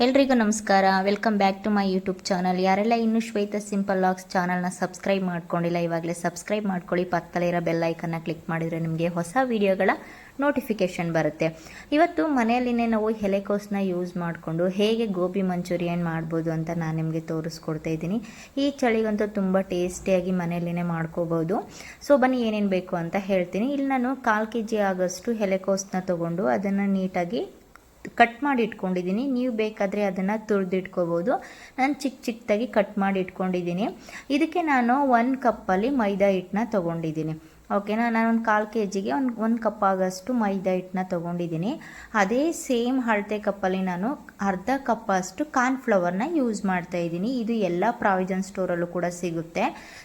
ಎಲ್ರಿಗೂ ನಮಸ್ಕಾರ. Welcome back to my YouTube channel ಯಾರೆಲ್ಲ ಇನ್ನೂ ಶ್ವೇತ ಸಿಂಪಲ್ ಲಾಕ್ಸ್ ಚಾನಲ್ನ ಸಬ್ಸ್ಕ್ರೈಬ್ ಮಾಡ್ಕೊಂಡಿಲ್ಲ, ಇವಾಗಲೇ ಸಬ್ಸ್ಕ್ರೈಬ್ ಮಾಡ್ಕೊಳ್ಳಿ. ಪಕ್ಕದಲ್ಲೇ ಬೆಲ್ ಐಕನ್ನ ಕ್ಲಿಕ್ ಮಾಡಿದರೆ ನಿಮಗೆ ಹೊಸ ವಿಡಿಯೋಗಳ ನೋಟಿಫಿಕೇಷನ್ ಬರುತ್ತೆ. ಇವತ್ತು ಮನೆಯಲ್ಲಿನೇ ನಾವು ಎಲೆಕೋಸನ್ನ ಯೂಸ್ ಮಾಡಿಕೊಂಡು ಹೇಗೆ ಗೋಬಿ ಮಂಚೂರಿಯನ್ ಮಾಡ್ಬೋದು ಅಂತ ನಾನು ನಿಮಗೆ ತೋರಿಸ್ಕೊಡ್ತಾ ಇದ್ದೀನಿ. ಈ ಚಳಿಗಂತೂ ತುಂಬ ಟೇಸ್ಟಿಯಾಗಿ ಮನೆಯಲ್ಲಿನೇ ಮಾಡ್ಕೋಬೋದು. ಸೊ ಬನ್ನಿ ಏನೇನು ಬೇಕು ಅಂತ ಹೇಳ್ತೀನಿ. ಇಲ್ಲಿ ನಾನು ಕಾಲು ಕೆ ಜಿ ಆಗೋಷ್ಟು ಎಲೆಕೋಸನ್ನ ತೊಗೊಂಡು ಅದನ್ನು ನೀಟಾಗಿ ಕಟ್ ಮಾಡಿ ಇಟ್ಕೊಂಡಿದ್ದೀನಿ. ನೀವು ಬೇಕಾದರೆ ಅದನ್ನು ತುರಿದಿಟ್ಕೋಬೋದು. ನಾನು ಚಿಕ್ಕ ಚಿಕ್ಕದಾಗಿ ಕಟ್ ಮಾಡಿ ಇಟ್ಕೊಂಡಿದ್ದೀನಿ. ಇದಕ್ಕೆ ನಾನು ಒಂದು ಕಪ್ಪಲ್ಲಿ ಮೈದಾ ಹಿಟ್ಟನ್ನ ತೊಗೊಂಡಿದ್ದೀನಿ. ಓಕೆನಾ ನಾನು ಒಂದು ಕಾಲು ಕೆ ಜಿಗೆ ಒಂದು ಒಂದು ಕಪ್ ಆಗೋಷ್ಟು ಮೈದಾ ಹಿಟ್ಟನ್ನ ತೊಗೊಂಡಿದ್ದೀನಿ ಅದೇ ಸೇಮ್ ಅಳತೆ ಕಪ್ಪಲ್ಲಿ ನಾನು ಅರ್ಧ ಕಪ್ ಅಷ್ಟು ಕಾರ್ನ್ಫ್ಲವರ್ನ ಯೂಸ್ ಮಾಡ್ತಾ ಇದ್ದೀನಿ. ಇದು ಎಲ್ಲ ಪ್ರಾವಿಜನ್ ಸ್ಟೋರಲ್ಲೂ ಕೂಡ ಸಿಗುತ್ತೆ.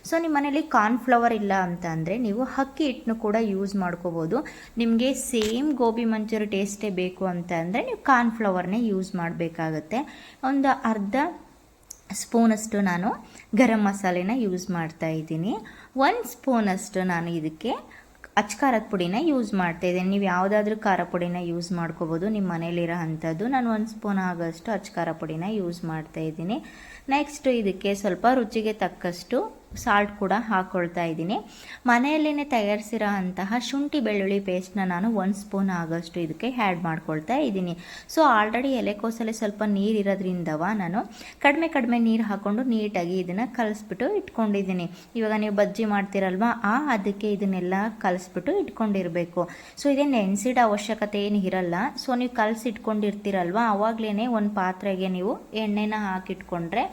ಸೊ ನಿಮ್ಮ ಮನೇಲಿ ಕಾರ್ನ್ಫ್ಲವರ್ ಇಲ್ಲ ಅಂತ ಅಂದರೆ ನೀವು ಅಕ್ಕಿ ಹಿಟ್ಟನ್ನು ಕೂಡ ಯೂಸ್ ಮಾಡ್ಕೋಬೋದು. ನಿಮಗೆ ಸೇಮ್ ಗೋಬಿ ಮಂಚೂರಿ ಟೇಸ್ಟೇ ಬೇಕು ಅಂತ ಅಂದರೆ ನೀವು ಕಾರ್ನ್ಫ್ಲವರ್ನೇ ಯೂಸ್ ಮಾಡಬೇಕಾಗತ್ತೆ. ಒಂದು ಅರ್ಧ ಸ್ಪೂನಷ್ಟು ನಾನು ಗರಂ ಮಸಾಲೆನ ಯೂಸ್ ಮಾಡ್ತಾ ಇದ್ದೀನಿ. ಒಂದು ಸ್ಪೂನಷ್ಟು ನಾನು ಇದಕ್ಕೆ ಅಚ್ಚ ಖಾರದ ಪುಡಿನ ಯೂಸ್ ಮಾಡ್ತಾ ಇದ್ದೀನಿ. ನೀವು ಯಾವುದಾದ್ರೂ ಖಾರ ಪುಡಿನ ಯೂಸ್ ಮಾಡ್ಕೋಬೋದು. ನಿಮ್ಮ ಮನೇಲಿರೋ ಅಂಥದ್ದು ನಾನು ಒಂದು ಸ್ಪೂನ್ ಆಗೋಷ್ಟು ಅಚ್ಚ ಖಾರ ಪುಡಿನ ಯೂಸ್ ಮಾಡ್ತಾ ಇದ್ದೀನಿ. ನೆಕ್ಸ್ಟು ಇದಕ್ಕೆ ಸ್ವಲ್ಪ ರುಚಿಗೆ ತಕ್ಕಷ್ಟು ಸಾಲ್ಟ್ ಕೂಡ ಹಾಕ್ಕೊಳ್ತಾ ಇದ್ದೀನಿ. ಮನೆಯಲ್ಲೇ ತಯಾರಿಸಿರೋ ಅಂತಹ ಶುಂಠಿ ಬೆಳ್ಳುಳ್ಳಿ ಪೇಸ್ಟ್ನ ನಾನು ಒಂದು ಸ್ಪೂನ್ ಆಗೋಷ್ಟು ಇದಕ್ಕೆ ಆ್ಯಡ್ ಮಾಡ್ಕೊಳ್ತಾ ಇದ್ದೀನಿ. ಸೊ ಆಲ್ರೆಡಿ ಎಲೆಕೋಸಲ್ಲಿ ಸ್ವಲ್ಪ ನೀರು ಇರೋದ್ರಿಂದವ ನಾನು ಕಡಿಮೆ ಕಡಿಮೆ ನೀರು ಹಾಕ್ಕೊಂಡು ನೀಟಾಗಿ ಇದನ್ನು ಕಲಿಸ್ಬಿಟ್ಟು ಇಟ್ಕೊಂಡಿದ್ದೀನಿ. ಇವಾಗ ನೀವು ಬಜ್ಜಿ ಮಾಡ್ತೀರಲ್ವಾ, ಆ ಅದಕ್ಕೆ ಇದನ್ನೆಲ್ಲ ಕಲಿಸ್ಬಿಟ್ಟು ಇಟ್ಕೊಂಡಿರಬೇಕು. ಸೊ ಇದೇ ನೆನೆಸಿಡೋ ಅವಶ್ಯಕತೆ ಏನು ಇರಲ್ಲ. ಸೊ ನೀವು ಕಲಸಿ ಇಟ್ಕೊಂಡಿರ್ತೀರಲ್ವ ಆವಾಗಲೇ ಒಂದು ಪಾತ್ರೆಗೆ ನೀವು ಎಣ್ಣೆನ ಹಾಕಿಟ್ಕೊಂಡ್ರೆ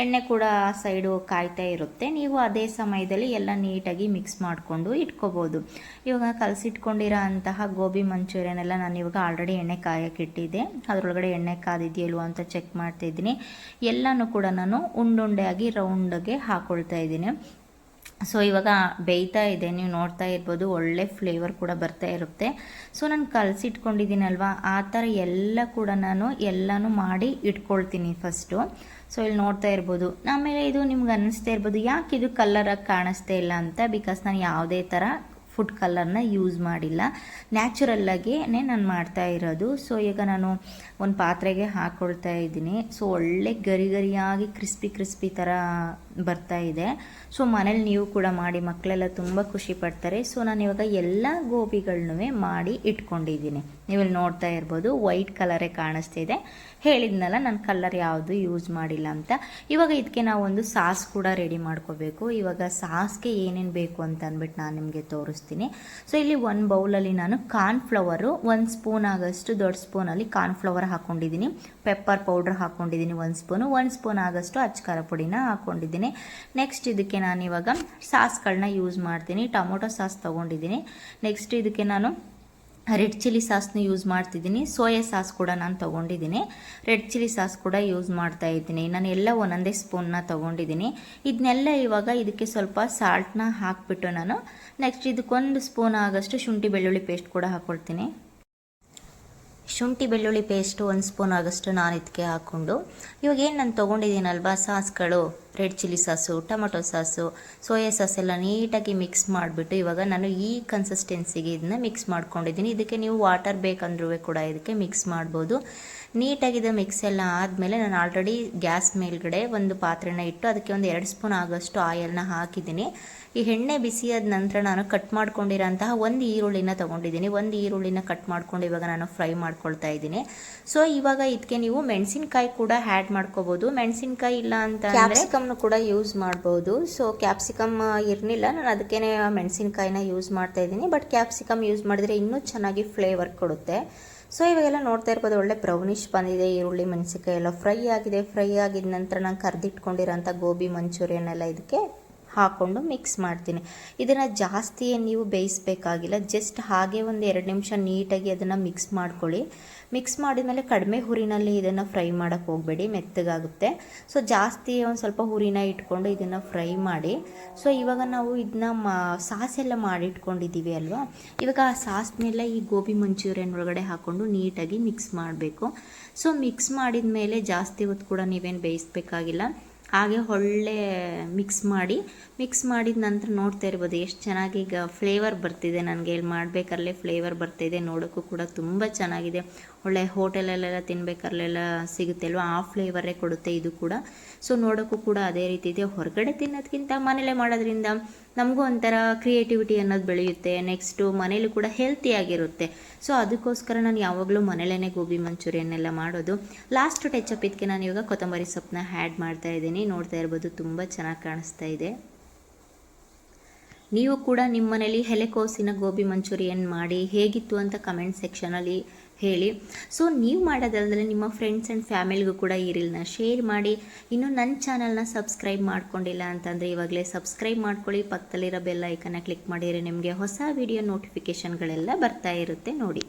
ಎಣ್ಣೆ ಕೂಡ ಆ ಸೈಡು ಕಾಯ್ತಾ ಇರುತ್ತೆ. ನೀವು ಅದೇ ಸಮಯದಲ್ಲಿ ಎಲ್ಲ ನೀಟಾಗಿ ಮಿಕ್ಸ್ ಮಾಡಿಕೊಂಡು ಇಟ್ಕೋಬೋದು. ಇವಾಗ ಕಲಸಿಟ್ಕೊಂಡಿರೋ ಅಂತಹ ಗೋಬಿ ಮಂಚೂರಿಯನ್ನೆಲ್ಲ ನಾನು ಇವಾಗ ಆಲ್ರೆಡಿ ಎಣ್ಣೆ ಕಾಯಕ್ಕೆ ಇಟ್ಟಿದ್ದೆ. ಅದರೊಳಗಡೆ ಎಣ್ಣೆ ಕಾದಿದೆಯಲ್ವ ಅಂತ ಚೆಕ್ ಮಾಡ್ತಾ ಇದ್ದೀನಿ. ಎಲ್ಲನೂ ಕೂಡ ನಾನು ಉಂಡುಂಡೆಯಾಗಿ ರೌಂಡಗೆ ಹಾಕ್ಕೊಳ್ತಾ ಇದ್ದೀನಿ. ಸೊ ಇವಾಗ ಬೇಯ್ತಾ ಇದೆ, ನೀವು ನೋಡ್ತಾ ಇರ್ಬೋದು, ಒಳ್ಳೆ ಫ್ಲೇವರ್ ಕೂಡ ಬರ್ತಾ ಇರುತ್ತೆ. ಸೊ ನಾನು ಕಲಸಿಟ್ಕೊಂಡಿದ್ದೀನಲ್ವ, ಆ ಥರ ಎಲ್ಲ ಕೂಡ ನಾನು ಎಲ್ಲನೂ ಮಾಡಿ ಇಟ್ಕೊಳ್ತೀನಿ ಫಸ್ಟು ಸೊ ಇಲ್ಲಿ ನೋಡ್ತಾ ಇರ್ಬೋದು. ಆಮೇಲೆ ಇದು ನಿಮ್ಗೆ ಅನ್ನಿಸ್ತಾ ಇರ್ಬೋದು, ಯಾಕೆ ಇದು ಕಲ್ಲರಾಗಿ ಕಾಣಿಸ್ತಾ ಇಲ್ಲ ಅಂತ? ಬಿಕಾಸ್ ನಾನು ಯಾವುದೇ ಥರ ಫುಡ್ ಕಲರ್ನ ಯೂಸ್ ಮಾಡಿಲ್ಲ. ನ್ಯಾಚುರಲ್ಲಾಗೇ ನಾನು ಮಾಡ್ತಾ ಇರೋದು. ಸೊ ಈಗ ನಾನು ಒಂದು ಪಾತ್ರೆಗೆ ಹಾಕ್ಕೊಳ್ತಾ ಇದ್ದೀನಿ. ಸೊ ಒಳ್ಳೆ ಗರಿ ಗರಿಯಾಗಿ ಕ್ರಿಸ್ಪಿ ಕ್ರಿಸ್ಪಿ ಥರ ಬರ್ತಾ ಇದೆ. ಸೊ ಮನೇಲಿ ನೀವು ಕೂಡ ಮಾಡಿ ಮಕ್ಕಳೆಲ್ಲ ತುಂಬ ಖುಷಿ ಪಡ್ತಾರೆ. ಸೊ ನಾನು ಇವಾಗ ಎಲ್ಲ ಗೋಬಿಗಳನ್ನೂ ಮಾಡಿ ಇಟ್ಕೊಂಡಿದ್ದೀನಿ. ನೀವು ನೋಡ್ತಾ ಇರ್ಬೋದು ವೈಟ್ ಕಲರೇ ಕಾಣಿಸ್ತಿದೆ. ಹೇಳಿದ್ನಲ್ಲ, ನಾನು ಕಲರ್ ಯಾವುದು ಯೂಸ್ ಮಾಡಿಲ್ಲ ಅಂತ. ಇವಾಗ ಇದಕ್ಕೆ ನಾವು ಒಂದು ಸಾಸ್ ಕೂಡ ರೆಡಿ ಮಾಡ್ಕೋಬೇಕು. ಇವಾಗ ಸಾಸ್ಗೆ ಏನೇನು ಬೇಕು ಅಂತ ಅಂದ್ಬಿಟ್ಟು ನಾನು ನಿಮಗೆ ತೋರಿಸ್ತೀನಿ. ಸೊ ಇಲ್ಲಿ ಒಂದು ಬೌಲಲ್ಲಿ ನಾನು ಕಾರ್ನ್ಫ್ಲವರು ಒಂದು ಸ್ಪೂನ್ ಆಗೋಷ್ಟು ದೊಡ್ಡ ಸ್ಪೂನಲ್ಲಿ ಕಾರ್ನ್ಫ್ಲವರ್ ಹಾಕ್ಕೊಂಡಿದ್ದೀನಿ ಪೆಪ್ಪರ್ ಪೌಡ್ರ್ ಹಾಕ್ಕೊಂಡಿದ್ದೀನಿ ಒಂದು ಸ್ಪೂನು ಒಂದು ಸ್ಪೂನ್ ಆಗೋಷ್ಟು ಅಚ್ಚಕಾರ ಪುಡಿನ ಹಾಕ್ಕೊಂಡಿದ್ದೀನಿ ನೆಕ್ಸ್ಟ್ ಇದಕ್ಕೆ ನಾನು ಇವಾಗ ಸಾಸ್ಗಳನ್ನ ಯೂಸ್ ಮಾಡ್ತೀನಿ. ಟೊಮೊಟೊ ಸಾಸ್ ತೊಗೊಂಡಿದ್ದೀನಿ. ನೆಕ್ಸ್ಟ್ ಇದಕ್ಕೆ ನಾನು ರೆಡ್ ಚಿಲ್ಲಿ ಸಾಸ್ನ ಯೂಸ್ ಮಾಡ್ತಿದ್ದೀನಿ. ಸೋಯಾ ಸಾಸ್ ಕೂಡ ನಾನು ತೊಗೊಂಡಿದ್ದೀನಿ. ರೆಡ್ ಚಿಲ್ಲಿ ಸಾಸ್ ಕೂಡ ಯೂಸ್ ಮಾಡ್ತಾ ಇದ್ದೀನಿ. ನಾನು ಎಲ್ಲ ಒಂದೊಂದೇ ಸ್ಪೂನ್ನ ತೊಗೊಂಡಿದ್ದೀನಿ. ಇದನ್ನೆಲ್ಲ ಇವಾಗ ಇದಕ್ಕೆ ಸ್ವಲ್ಪ ಸಾಲ್ಟ್ನ ಹಾಕ್ಬಿಟ್ಟು ನಾನು ನೆಕ್ಸ್ಟ್ ಇದಕ್ಕೊಂದು ಸ್ಪೂನ್ ಆಗೋಷ್ಟು ಶುಂಠಿ ಬೆಳ್ಳುಳ್ಳಿ ಪೇಸ್ಟ್ ಕೂಡ ಹಾಕ್ಕೊಳ್ತೀನಿ ಶುಂಠಿ, ಬೆಳ್ಳುಳ್ಳಿ ಪೇಸ್ಟು ಒಂದು ಸ್ಪೂನ್ ಆಗಷ್ಟು ನಾನು ಇದಕ್ಕೆ ಹಾಕ್ಕೊಂಡು, ಇವಾಗ ಏನು ನಾನು ತೊಗೊಂಡಿದ್ದೀನಲ್ವ, ಸಾಸ್ಗಳು red chilli sauce, tomato sauce, soya sauce ಎಲ್ಲ ನೀಟಾಗಿ ಮಿಕ್ಸ್ ಮಾಡಿಬಿಟ್ಟು ಇವಾಗ ನಾನು ಈ ಕನ್ಸಿಸ್ಟೆನ್ಸಿಗೆ ಇದನ್ನ ಮಿಕ್ಸ್ ಮಾಡ್ಕೊಂಡಿದ್ದೀನಿ. ಇದಕ್ಕೆ ನೀವು ವಾಟರ್ ಬೇಕಂದ್ರೂ ಕೂಡ ಇದಕ್ಕೆ ಮಿಕ್ಸ್ ಮಾಡ್ಬೋದು. ನೀಟಾಗಿದೆ ಮಿಕ್ಸ್ ಎಲ್ಲ ಆದಮೇಲೆ ನಾನು ಆಲ್ರೆಡಿ ಗ್ಯಾಸ್ ಮೇಲ್ಗಡೆ ಒಂದು ಪಾತ್ರೆನ ಇಟ್ಟು ಅದಕ್ಕೆ ಒಂದು ಎರಡು ಸ್ಪೂನ್ ಆಗೋಷ್ಟು ಆಯಿಲ್ನ ಹಾಕಿದ್ದೀನಿ. ಈ ಎಣ್ಣೆ ಬಿಸಿಯಾದ ನಂತರ ನಾನು ಕಟ್ ಮಾಡ್ಕೊಂಡಿರೋಂತಹ ಒಂದು ಈರುಳ್ಳಿನ ತೊಗೊಂಡಿದ್ದೀನಿ. ಒಂದು ಈರುಳ್ಳಿನ ಕಟ್ ಮಾಡ್ಕೊಂಡು ಇವಾಗ ನಾನು ಫ್ರೈ ಮಾಡ್ಕೊಳ್ತಾ ಇದ್ದೀನಿ. ಸೊ ಇವಾಗ ಇದಕ್ಕೆ ನೀವು ಮೆಣಸಿನ್ಕಾಯಿ ಕೂಡ ಆ್ಯಡ್ ಮಾಡ್ಕೋಬೋದು. ಮೆಣಸಿನ್ಕಾಯಿ ಇಲ್ಲ ಅಂತ ಕ್ಯಾಪ್ಸಿಕಮ್ನು ಕೂಡ ಯೂಸ್ ಮಾಡ್ಬೋದು. ಸೊ ಕ್ಯಾಪ್ಸಿಕಮ್ ಇರಲಿಲ್ಲ. ನಾನು ಅದಕ್ಕೆ ಮೆಣಸಿನ್ಕಾಯಿನ ಯೂಸ್ ಮಾಡ್ತಾ ಇದ್ದೀನಿ. ಬಟ್ ಕ್ಯಾಪ್ಸಿಕಮ್ ಯೂಸ್ ಮಾಡಿದ್ರೆ ಇನ್ನೂ ಚೆನ್ನಾಗಿ ಫ್ಲೇವರ್ ಕೊಡುತ್ತೆ. ಸೊ, ಇವಾಗೆಲ್ಲ ನೋಡ್ತಾ ಇರ್ಬೋದು, ಒಳ್ಳೆ ಬ್ರೌನಿಶ್ ಬಂದಿದೆ, ಈರುಳ್ಳಿ ಮೆಣಸಿಕಾಯಿ ಎಲ್ಲ ಫ್ರೈ ಆಗಿದೆ. ಫ್ರೈ ಆಗಿದ ನಂತರ ನಾನು ಕರೆದಿಟ್ಕೊಂಡಿರೋಂಥ ಗೋಬಿ ಮಂಚೂರಿಯನ್ ಎಲ್ಲ ಇದಕ್ಕೆ ಹಾಕ್ಕೊಂಡು ಮಿಕ್ಸ್ ಮಾಡ್ತೀನಿ. ಇದನ್ನು ಜಾಸ್ತಿ ನೀವು ಬೇಯಿಸ್ಬೇಕಾಗಿಲ್ಲ ಜಸ್ಟ್ ಹಾಗೆ ಒಂದು ಎರಡು ನಿಮಿಷ ನೀಟಾಗಿ ಅದನ್ನು ಮಿಕ್ಸ್ ಮಾಡ್ಕೊಳ್ಳಿ. ಮಿಕ್ಸ್ ಮಾಡಿದ ಮೇಲೆ ಕಡಿಮೆ ಹುರಿನಲ್ಲಿ ಇದನ್ನು ಫ್ರೈ ಮಾಡೋಕ್ಕೆ ಹೋಗಬೇಡಿ, ಮೆತ್ತಗಾಗುತ್ತೆ. ಸೊ ಜಾಸ್ತಿ ಒಂದು ಸ್ವಲ್ಪ ಹುರಿನ ಇಟ್ಕೊಂಡು ಇದನ್ನು ಫ್ರೈ ಮಾಡಿ. ಸೊ ಇವಾಗ ನಾವು ಇದನ್ನ ಮಾ, ಸಾಸ್ ಎಲ್ಲ ಮಾಡಿಟ್ಕೊಂಡಿದ್ದೀವಿ ಅಲ್ವಾ? ಇವಾಗ ಆ ಸಾಸ್ನೆಲ್ಲ ಈ ಗೋಬಿ ಮಂಚೂರಿಯನ್ ಒಳಗಡೆ ಹಾಕ್ಕೊಂಡು ನೀಟಾಗಿ ಮಿಕ್ಸ್ ಮಾಡಬೇಕು. ಸೊ ಮಿಕ್ಸ್ ಮಾಡಿದ ಮೇಲೆ ಜಾಸ್ತಿ ಹೊತ್ತು ಕೂಡ ನೀವೇನು ಬೇಯಿಸ್ಬೇಕಾಗಿಲ್ಲ. ಹಾಗೆ ಒಳ್ಳೆ ಮಿಕ್ಸ್ ಮಾಡಿ ಮಿಕ್ಸ್ ಮಾಡಿದ ನಂತರ ನೋಡ್ತಾ ಇರ್ಬೋದು ಎಷ್ಟು ಚೆನ್ನಾಗಿ ಈಗ ಫ್ಲೇವರ್ ಬರ್ತಿದೆ ನನಗೆ. ಇಲ್ಲಿ ಮಾಡಬೇಕಾರಲ್ಲೇ ಫ್ಲೇವರ್ ಬರ್ತಾಯಿದೆ ನೋಡೋಕ್ಕೂ ಕೂಡ ತುಂಬ ಚೆನ್ನಾಗಿದೆ. ಒಳ್ಳೆ ಹೋಟೆಲಲ್ಲೆಲ್ಲ ತಿನ್ಬೇಕಾರಲ್ಲೆಲ್ಲ ಸಿಗುತ್ತೆ ಅಲ್ವಾ? ಆ ಫ್ಲೇವರೇ ಕೊಡುತ್ತೆ ಇದು ಕೂಡ. ಸೊ ನೋಡೋಕ್ಕೂ ಕೂಡ ಅದೇ ರೀತಿ ಇದೆ. ಹೊರಗಡೆ ತಿನ್ನೋದಕ್ಕಿಂತ ಮನೇಲೇ ಮಾಡೋದ್ರಿಂದ ನಮಗೂ ಒಂಥರ ಕ್ರಿಯೇಟಿವಿಟಿ ಅನ್ನೋದು ಬೆಳೆಯುತ್ತೆ. ನೆಕ್ಸ್ಟು ಮನೇಲಿ ಕೂಡ ಹೆಲ್ತಿಯಾಗಿರುತ್ತೆ ಸೊ ಅದಕ್ಕೋಸ್ಕರ ನಾನು ಯಾವಾಗಲೂ ಮನೇಲೇ ಗೋಬಿ ಮಂಚೂರಿಯನ್ನೆಲ್ಲ ಮಾಡೋದು. ಲಾಸ್ಟ್ ಅಪ್ ಇದಕ್ಕೆ ನಾನು ಇವಾಗ ಕೊತ್ತಂಬರಿ ಸೊಪ್ಪನ್ನ ಆ್ಯಡ್ ಮಾಡ್ತಾ ಇದ್ದೀನಿ. ನೋಡ್ತಾ ಇರ್ಬೋದು, ತುಂಬ ಚೆನ್ನಾಗಿ ಕಾಣಿಸ್ತಾ ಇದೆ. ನೀವು ಕೂಡ ನಿಮ್ಮ ಮನೇಲಿ ಎಲೆಕೋಸಿನ ಗೋಬಿ ಮಂಚೂರಿಯನ್ ಮಾಡಿ ಹೇಗಿತ್ತು ಅಂತ ಕಮೆಂಟ್ ಸೆಕ್ಷನಲ್ಲಿ ಹೇಳಿ. ಸೊ ನೀವು ಮಾಡೋದಲ್ಲದೆ ನಿಮ್ಮ ಫ್ರೆಂಡ್ಸ್ ಆ್ಯಂಡ್ ಫ್ಯಾಮಿಲಿಗೂ ಕೂಡ ಈ ರೀಲ್ನ ಶೇರ್ ಮಾಡಿ. ಇನ್ನು ನನ್ನ ಚಾನಲ್ನ ಸಬ್ಸ್ಕ್ರೈಬ್ ಮಾಡ್ಕೊಂಡಿಲ್ಲ ಅಂತಂದರೆ ಇವಾಗಲೇ ಸಬ್ಸ್ಕ್ರೈಬ್ ಮಾಡ್ಕೊಳ್ಳಿ. ಪಕ್ಕದಲ್ಲಿರೋ ಬೆಲ್ ಐಕನ್ನ ಕ್ಲಿಕ್ ಮಾಡಿದರೆ ನಿಮಗೆ ಹೊಸ ವಿಡಿಯೋ ನೋಟಿಫಿಕೇಷನ್ಗಳೆಲ್ಲ ಬರ್ತಾ ಇರುತ್ತೆ ನೋಡಿ.